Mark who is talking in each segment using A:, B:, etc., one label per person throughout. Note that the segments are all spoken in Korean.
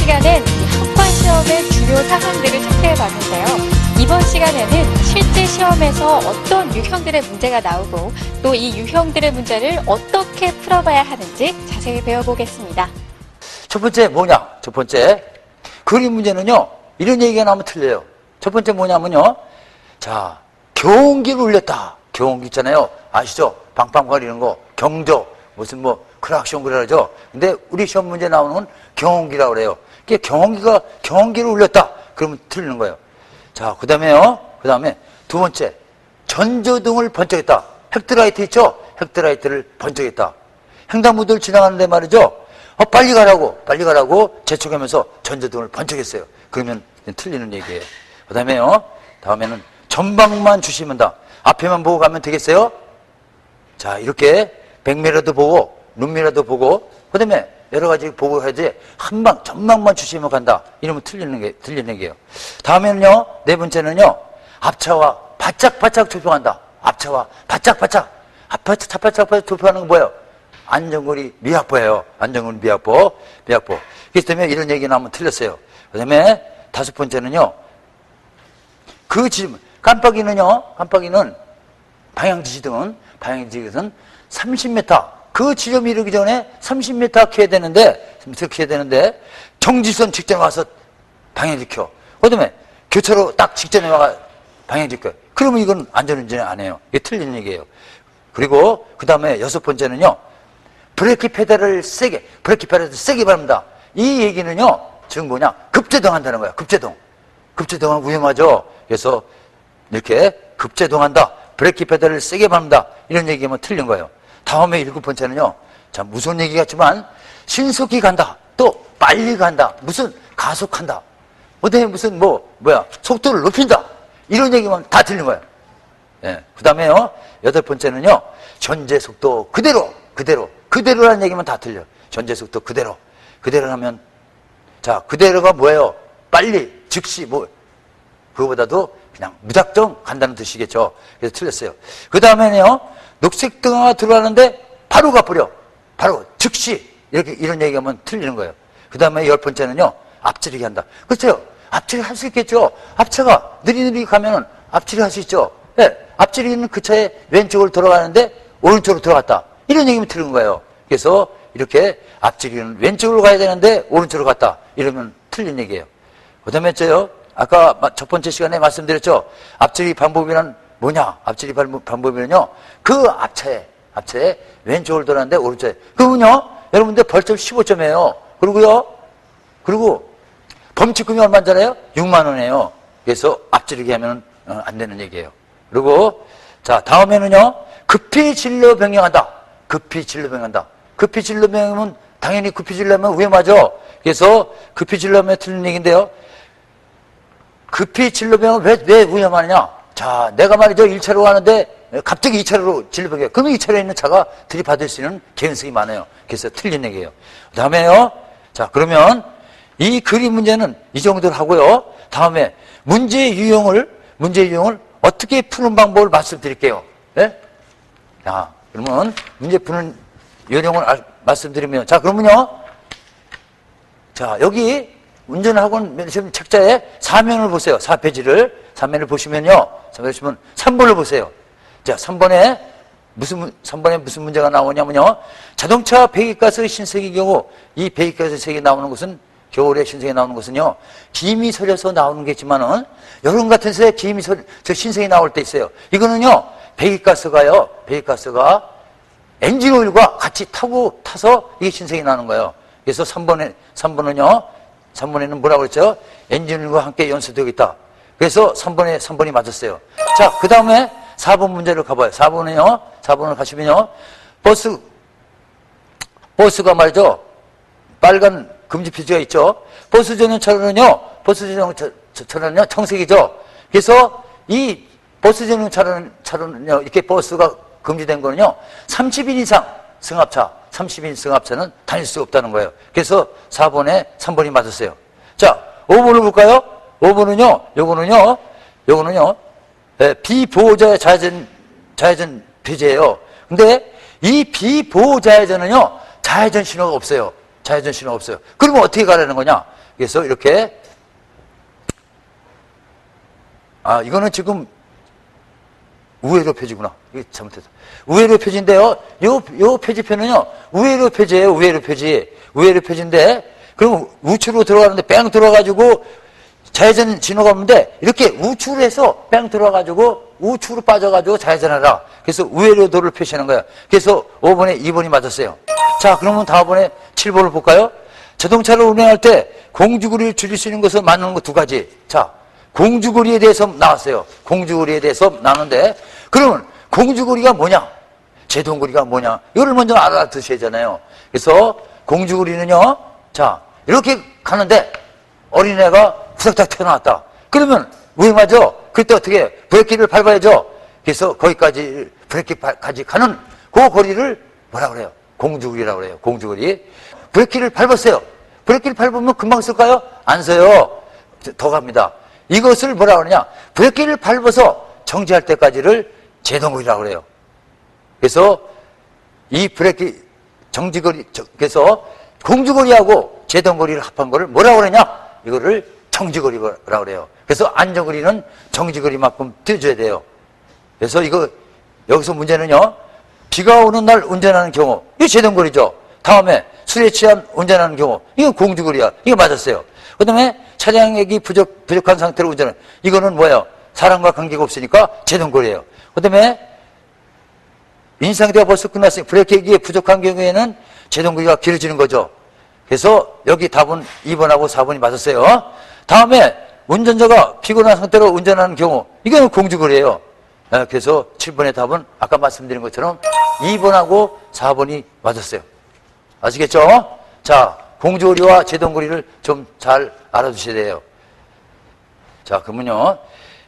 A: 시간엔 이 학과 시험의 주요 사항들을 체크해 봤는데요. 이번 시간에는 실제 시험에서 어떤 유형들의 문제가 나오고 또 이 유형들의 문제를 어떻게 풀어봐야 하는지 자세히 배워보겠습니다.
B: 첫 번째 뭐냐? 첫 번째 그림 문제는요. 이런 얘기가 나오면 틀려요. 첫 번째 뭐냐면요. 자, 경기를 울렸다. 경기 있잖아요. 아시죠? 방방거리는 거. 경조. 무슨 뭐 크락션 그러죠. 근데 우리 시험 문제 나오는 건 경기라고 그래요. 그게 경기가 경기를 울렸다. 그러면 틀리는 거예요. 자, 그다음에요. 그다음에 두 번째. 전조등을 번쩍했다. 헥드라이트 있죠? 헥드라이트를 번쩍했다. 횡단보도를 지나가는데 말이죠. 어, 빨리 가라고, 빨리 가라고 재촉하면서 전조등을 번쩍했어요. 그러면 틀리는 얘기예요. 그 다음에요. 다음에는 전방만 주시면 다. 앞에만 보고 가면 되겠어요? 자, 이렇게 백미라도 보고, 눈미라도 보고, 그 다음에 여러 가지 보고 해야지, 한 방, 전방만 주시면 간다. 이러면 틀리는 게, 틀리는 얘기예요. 다음에는요, 네 번째는요, 앞차와 바짝바짝 조평한다. 앞차와 바짝바짝, 바짝, 바짝, 조평하는 건 뭐예요? 안전거리 미확보예요. 안전거리 미확보, 미확보. 그렇기 때문에 이런 얘기 나오면 틀렸어요. 그 다음에 다섯 번째는요, 그 질문, 깜빡이는요, 깜빡이는 방향지시등은, 방향지시등은 30m, 그 지점이 이르기 전에 30m 키워야 되는데, 30m 키워야 되는데, 정지선 직전에 와서 방향 지켜. 그 다음에 교차로 딱 직전에 와가 방향 지켜. 그러면 이건 안전운전 안 해요. 이게 틀린 얘기예요. 그리고 그 다음에 여섯 번째는요, 브레이크 페달을 세게, 브레이크 페달을 세게 밟는다. 이 얘기는요, 지금 뭐냐, 급제동 한다는 거야, 급제동. 급제동은 위험하죠. 그래서 이렇게 급제동한다. 브레이크 페달을 세게 밟는다. 이런 얘기하면 틀린 거예요. 다음에 일곱 번째는요. 자, 무슨 얘기 같지만 신속히 간다. 또 빨리 간다. 무슨 가속한다. 어디 무슨 뭐 뭐야 속도를 높인다. 이런 얘기만 다 틀린 거예요. 예. 그다음에요. 여덟 번째는요. 전제 속도 그대로 그대로 그대로라는 얘기만 다 틀려. 전제 속도 그대로 그대로 하면 자 그대로가 뭐예요? 빨리 즉시 뭐 그거보다도 그냥 무작정 간다는 뜻이겠죠. 그래서 틀렸어요. 그 다음에는요, 녹색 등화가 들어가는데 바로 가버려. 바로 즉시. 이렇게, 이런 얘기하면 틀리는 거예요. 그 다음에 열 번째는요, 앞지르기 한다. 그렇죠. 앞지르기 할수 있겠죠. 앞차가 느리느리 가면은 앞지르기 할수 있죠. 예. 앞지르기는 그 차의 왼쪽으로 들어가는데 오른쪽으로 들어갔다. 이런 얘기면 틀린 거예요. 그래서 이렇게 앞지르기는 왼쪽으로 가야 되는데 오른쪽으로 갔다. 이러면 틀린 얘기예요. 그 다음에 저요, 아까 첫 번째 시간에 말씀드렸죠. 앞지르기 방법이란 뭐냐? 앞지르기 방법이는요. 그 앞차에, 앞차에 왼쪽을 돌았는데 오른쪽에. 그러면요. 여러분들 벌점 15점이에요. 그리고요. 그리고 범칙금이 얼마잖아요? 6만 원이에요. 그래서 앞지르기 하면 어, 안 되는 얘기예요. 그리고 자 다음에는요. 급히 진로 변경한다. 급히 진로 변경한다. 급히 진로 변경하면 당연히 급히 진로하면 위험하죠. 그래서 급히 진로하면 틀린 얘기인데요. 급히 진로병은 왜, 왜 위험하느냐? 자, 내가 말이죠. 1차로 가는데 갑자기 2차로로 진로병이 그러면 2차로에 있는 차가 들이받을 수 있는 개연성이 많아요. 그래서 틀린 얘기예요. 그 다음에요. 자, 그러면 이 그림 문제는 이 정도로 하고요. 다음에 문제 유형을, 문제 유형을 어떻게 푸는 방법을 말씀드릴게요. 예? 자, 그러면 문제 푸는 요령을 말씀드리면, 자, 그러면요. 자, 여기 운전학원 지금 책자에 사면을 보세요. 4페이지를. 사면을 보시면요. 4면을 보시면 3번을 보세요. 자, 3번에 무슨, 3번에 무슨 문제가 나오냐면요. 자동차 배기가스 신색의 경우 이 배기가스 색이 나오는 것은 겨울에 신색이 나오는 것은요. 김이 서려서 나오는 게 있지만은 여름 같은 새에 김이 서, 저 신색이 나올 때 있어요. 이거는요. 배기가스가요. 배기가스가 엔진 오일과 같이 타고 타서 이게 신색이 나는 거예요. 그래서 3번에, 3번은요. 3번에는 뭐라고 그랬죠? 엔진과 함께 연소되고 있다. 그래서 3번에 3번이 맞았어요. 자, 그 다음에 4번 문제를 가봐요. 4번은요, 4번을 가시면요, 버스, 버스가 말이죠, 빨간 금지 표지가 있죠. 버스 전용 차로는요, 버스 전용 차로는요, 청색이죠. 그래서 이 버스 전용 차로는, 차로는요, 이렇게 버스가 금지된 거는요, 30인 이상 승합차, 30인 승합차는 다닐 수 없다는 거예요. 그래서 4번에 3번이 맞았어요. 자, 5번을 볼까요? 5번은요, 요거는요, 요거는요, 예, 비보호자 좌회전, 좌회전 표제예요. 근데 이 비보호 좌회전은요, 좌회전 신호가 없어요. 자회전 신호가 없어요. 그러면 어떻게 가라는 거냐? 그래서 이렇게 아 이거는 지금 우회로 표지구나. 이게 잘못했어. 우회로 표지인데요. 요, 요 표지표는요, 우회로 표지예요, 우회로 표지. 우회로 표지인데, 그럼 우측으로 들어가는데 뺑 들어가가지고 자회전 신호가 없는데, 이렇게 우측으로 해서 뺑 들어가가지고 우측으로 빠져가지고 자회전하라. 그래서 우회로 도를 표시하는 거야. 그래서 5번에 2번이 맞았어요. 자, 그러면 다음번에 7번을 볼까요? 자동차를 운행할 때 공주거리를 줄일 수 있는 것은 맞는 거 두 가지. 자, 공주거리에 대해서 나왔어요. 공주거리에 대해서 나는데 그러면 공주거리가 뭐냐? 제동거리가 뭐냐? 이걸 먼저 알아두셔야잖아요. 그래서 공주거리는요. 자 이렇게 가는데 어린애가 후닥닥 튀어나왔다. 그러면 위험하죠? 그때 어떻게 브레이크를 밟아야죠? 그래서 거기까지 브레이크까지 가는 그 거리를 뭐라 그래요? 공주거리라고 그래요. 공주거리. 브레이크를 밟았어요. 브레이크를 밟으면 금방 쓸까요? 안 써요. 더 갑니다. 이것을 뭐라 그러냐? 브레이크를 밟아서 정지할 때까지를 제동거리라고 그래요. 그래서 이 브레이크 정지거리, 저- 그래서 공주거리하고 제동거리를 합한 거를 뭐라고 그러냐? 이거를 정지거리라고 그래요. 그래서 안전거리는 정지거리만큼 띄워줘야 돼요. 그래서 이거, 여기서 문제는요, 비가 오는 날 운전하는 경우, 이거 제동거리죠. 다음에 술에 취한 운전하는 경우, 이거 공주거리야. 이거 맞았어요. 그 다음에 차량액이 부족, 부족한 상태로 운전하는, 이거는 뭐예요? 사람과 관계가 없으니까 제동거리예요. 그 다음에 인상대가 벌써 끝났으니 브레이크액이 부족한 경우에는 제동거리가 길어지는 거죠. 그래서 여기 답은 2번하고 4번이 맞았어요. 다음에 운전자가 피곤한 상태로 운전하는 경우, 이거는 공주거리예요. 아, 그래서 7번의 답은 아까 말씀드린 것처럼 2번하고 4번이 맞았어요. 아시겠죠? 자, 공주거리와 제동거리를 좀 잘 알아두셔야 돼요. 자, 그러면요.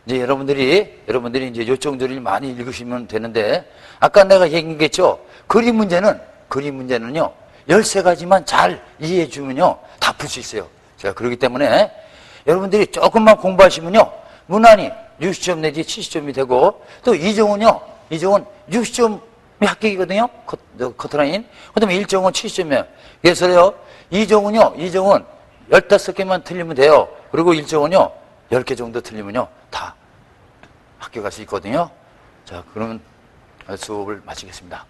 B: 이제 여러분들이, 여러분들이 이제 요 정도를 많이 읽으시면 되는데, 아까 내가 얘기했죠? 그림 문제는, 그림 문제는요, 13가지만 잘 이해해 주면요, 다 풀 수 있어요. 제가 그렇기 때문에, 여러분들이 조금만 공부하시면요, 무난히 60점 내지 70점이 되고, 또 이종은요, 이종은 60점이 합격이거든요, 커트라인. 그 다음에 1종은 70점이에요. 그래서요, 이종은요, 이종은 15개만 틀리면 돼요. 그리고 1종은요, 10개 정도 틀리면요, 다 합격할 수 있거든요. 자, 그러면 수업을 마치겠습니다.